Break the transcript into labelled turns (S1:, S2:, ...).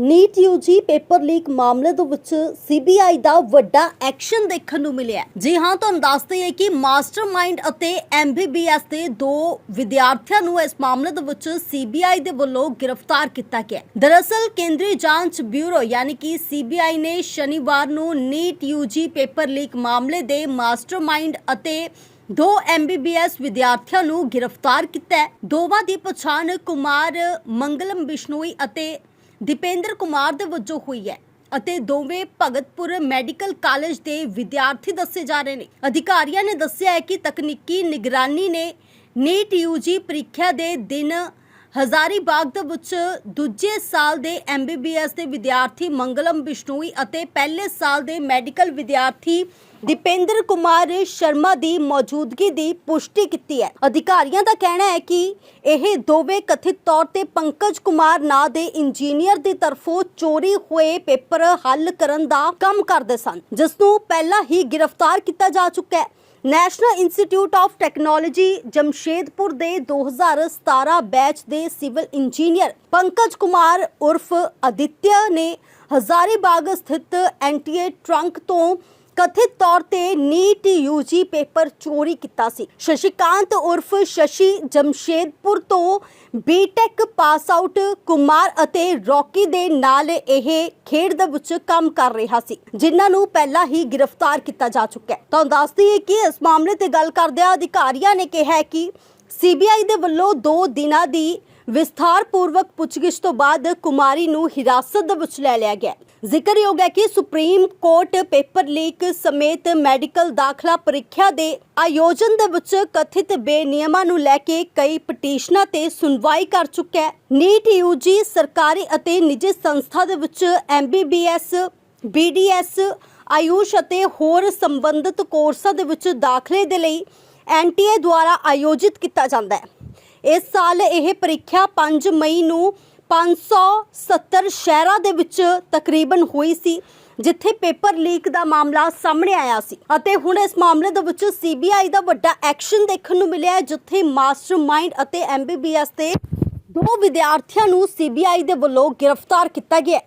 S1: NEET UG paper leak ਮਾਮਲੇ ਦੇ ਵਿੱਚ ਸੀਬੀਆਈ ਦਾ ਵੱਡਾ ਐਕਸ਼ਨ ਦੇਖਣ ਨੂੰ ਮਿਲਿਆ ਜੀ ਹਾਂ, ਤੁਹਾਨੂੰ ਦੱਸ ਦਈਏ ਕਿ ਮਾਸਟਰਮਾਈਂਡ ਅਤੇ ਐਮਬੀਬੀਐਸ ਦੇ ਦੋ ਵਿਦਿਆਰਥੀਆਂ ਨੂੰ ਇਸ ਮਾਮਲੇ ਦੇ ਵਿੱਚ ਸੀਬੀਆਈ ਦੇ ਵੱਲੋਂ ਗ੍ਰਿਫਤਾਰ ਕੀਤਾ ਗਿਆ ਦਰਅਸਲ, ਕੇਂਦਰੀ ਜਾਂਚ ਬਿਊਰੋ ਯਾਨੀ ਕਿ ਸੀਬੀਆਈ ਨੇ ਸ਼ਨੀਵਾਰ ਨੂੰ ਨੀਟ ਯੂਜੀ ਪੇਪਰ ਲੀਕ ਮਾਮਲੇ ਦੇ ਮਾਸਟਰਮਾਈਂਡ ਅਤੇ ਦੋ ਐਮਬੀਬੀਐਸ ਵਿਦਿਆਰਥੀਆਂ ਨੂੰ ਗ੍ਰਿਫਤਾਰ ਕੀਤਾ ਹੈ। ਦੋਵਾਂ ਦੀ ਪਛਾਣ ਕੁਮਾਰ ਮੰਗਲਮ ਬਿਸ਼ਨੋਈ ਅਤੇ ਦੀਪੇਂਦਰ ਕੁਮਾਰ ਦੇ ਵਜੋਂ ਹੋਈ ਹੈ ਅਤੇ ਦੋਵੇਂ ਭਗਤਪੁਰ ਮੈਡੀਕਲ ਕਾਲਜ ਦੇ ਵਿਦਿਆਰਥੀ ਦੱਸੇ ਜਾ ਰਹੇ ਨੇ। ਅਧਿਕਾਰੀਆਂ ਨੇ ਦੱਸਿਆ ਹੈ ਕਿ ਤਕਨੀਕੀ ਨਿਗਰਾਨੀ ਨੇ ਨੀਟ ਯੂਜੀ ਪ੍ਰੀਖਿਆ ਦੇ ਦਿਨ ਹਜ਼ਾਰੀਬਾਗ ਦੇ ਵਿੱਚ ਦੂਜੇ ਸਾਲ ਦੇ ਐਮਬੀਬੀਐਸ ਦੇ ਵਿਦਿਆਰਥੀ ਮੰਗਲਮ ਬਿਸ਼ਨੋਈ ਅਤੇ ਪਹਿਲੇ ਸਾਲ ਦੇ ਮੈਡੀਕਲ ਵਿਦਿਆਰਥੀ ਦੀਪੇਂਦਰ ਕੁਮਾਰ ਸ਼ਰਮਾ ਦੀ ਮੌਜੂਦਗੀ ਦੀ ਪੁਸ਼ਟੀ ਕੀਤੀ ਹੈ। ਅਧਿਕਾਰੀਆਂ ਦਾ ਕਹਿਣਾ ਹੈ ਕਿ ਇਹ ਦੋਵੇਂ ਕਥਿਤ ਤੌਰ ਤੇ ਪੰਕਜ ਕੁਮਾਰ ਨਾਂ ਦੇ ਇੰਜੀਨੀਅਰ ਦੀ ਤਰਫੋਂ ਚੋਰੀ ਹੋਏ ਪੇਪਰ ਹੱਲ ਕਰਨ ਦਾ ਕੰਮ ਕਰਦੇ ਸਨ, ਜਿਸ ਨੂੰ ਪਹਿਲਾਂ ਹੀ ਗ੍ਰਿਫਤਾਰ ਕੀਤਾ ਜਾ ਚੁੱਕਾ ਹੈ। National Institute of Technology Jamshedpur ਦੇ 2017 ਬੈਚ ਦੇ ਸਿਵਲ ਇੰਜੀਨੀਅਰ ਪੰਕਜ ਕੁਮਾਰ ਉਰਫ ਅਦਿੱਤਿਆ ਨੇ ਹਜ਼ਾਰੀਬਾਗ ਸਥਿਤ ਐਨਟੀਏ ਟਰੰਕ ਤੋਂ ਕਥਿਤ ਤੌਰ ਤੇ ਨੀਟ ਯੂਜੀ ਪੇਪਰ ਚੋਰੀ ਕੀਤਾ ਸੀ। ਸ਼ਸ਼ੀਕਾਂਤ ਉਰਫ ਸ਼ਸ਼ੀ ਜਮਸ਼ੇਦਪੁਰ ਤੋਂ ਬੀਟੈਕ ਪਾਸ ਆਊਟ ਕੁਮਾਰ ਅਤੇ ਰੌਕੀ ਦੇ ਨਾਲ ਇਹ ਖੇਡ ਦੇ ਵਿੱਚ ਕੰਮ ਕਰ ਰਿਹਾ ਸੀ, ਜਿਨ੍ਹਾਂ ਨੂੰ ਪਹਿਲਾਂ ਹੀ ਗ੍ਰਿਫਤਾਰ ਕੀਤਾ ਜਾ ਚੁੱਕਾ ਹੈ। ਤੁਹਾਨੂੰ ਦੱਸਦੀ ਹੈ ਕਿ ਇਸ ਮਾਮਲੇ ਤੇ ਗੱਲ ਕਰਦਿਆਂ ਅਧਿਕਾਰੀਆਂ ਨੇ ਕਿਹਾ ਹੈ ਕਿ ਸੀਬੀਆਈ ਦੇ ਵੱਲੋਂ 2 ਦਿਨਾਂ ਦੀ ਵਿਸਥਾਰਪੂਰਵਕ ਪੁੱਛਗਿੱਛ ਤੋਂ ਬਾਅਦ ਕੁਮਾਰੀ ਨੂੰ ਹਿਰਾਸਤ ਦੇ ਵਿੱਚ ਲੈ ਲਿਆ ਗਿਆ ਹੈ। ਜ਼ਿਕਰਯੋਗ ਹੈ ਕਿ ਸੁਪਰੀਮ ਕੋਰਟ ਪੇਪਰ ਲੀਕ ਸਮੇਤ ਮੈਡੀਕਲ ਦਾਖਲਾ ਪ੍ਰੀਖਿਆ ਦੇ ਆਯੋਜਨ ਦੇ ਵਿੱਚ ਕਥਿਤ ਬੇਨਿਯਮਾਂ ਨੂੰ ਲੈ ਕੇ ਕਈ ਪਟੀਸ਼ਨਾਂ ਤੇ ਸੁਣਵਾਈ ਕਰ ਚੁੱਕਾ ਹੈ ਨੀਟ ਯੂਜੀ ਸਰਕਾਰੀ ਅਤੇ ਨਿੱਜੀ ਸੰਸਥਾ ਦੇ ਵਿੱਚ ਐਮਬੀਬੀਐਸ ਬੀਡੀਐਸ ਆਯੂਸ਼ ਅਤੇ ਹੋਰ ਸੰਬੰਧਿਤ ਕੋਰਸਾਂ ਦੇ ਵਿੱਚ ਦਾਖਲੇ ਦੇ ਲਈ ਐਨਟੀਏ ਦੁਆਰਾ ਆਯੋਜਿਤ ਕੀਤਾ ਜਾਂਦਾ ਹੈ ਇਸ ਸਾਲ ਇਹ ਪ੍ਰੀਖਿਆ 5 ਮਈ ਨੂੰ 570 ਸ਼ਹਿਰਾਂ ਦੇ ਵਿੱਚ ਤਕਰੀਬਨ ਹੋਈ ਸੀ, ਜਿੱਥੇ ਪੇਪਰ ਲੀਕ ਦਾ ਮਾਮਲਾ ਸਾਹਮਣੇ ਆਇਆ ਸੀ ਅਤੇ ਹੁਣ ਇਸ ਮਾਮਲੇ ਦੇ ਵਿੱਚ ਸੀਬੀਆਈ ਦਾ ਵੱਡਾ ਐਕਸ਼ਨ ਦੇਖਣ ਨੂੰ ਮਿਲਿਆ ਹੈ, ਜਿੱਥੇ ਮਾਸਟਰਮਾਈਂਡ ਅਤੇ ਐਮਬੀਬੀਐਸ ਦੇ ਦੋ ਵਿਦਿਆਰਥੀਆਂ ਨੂੰ ਸੀਬੀਆਈ ਦੇ ਵੱਲੋਂ ਗ੍ਰਿਫਤਾਰ ਕੀਤਾ ਗਿਆ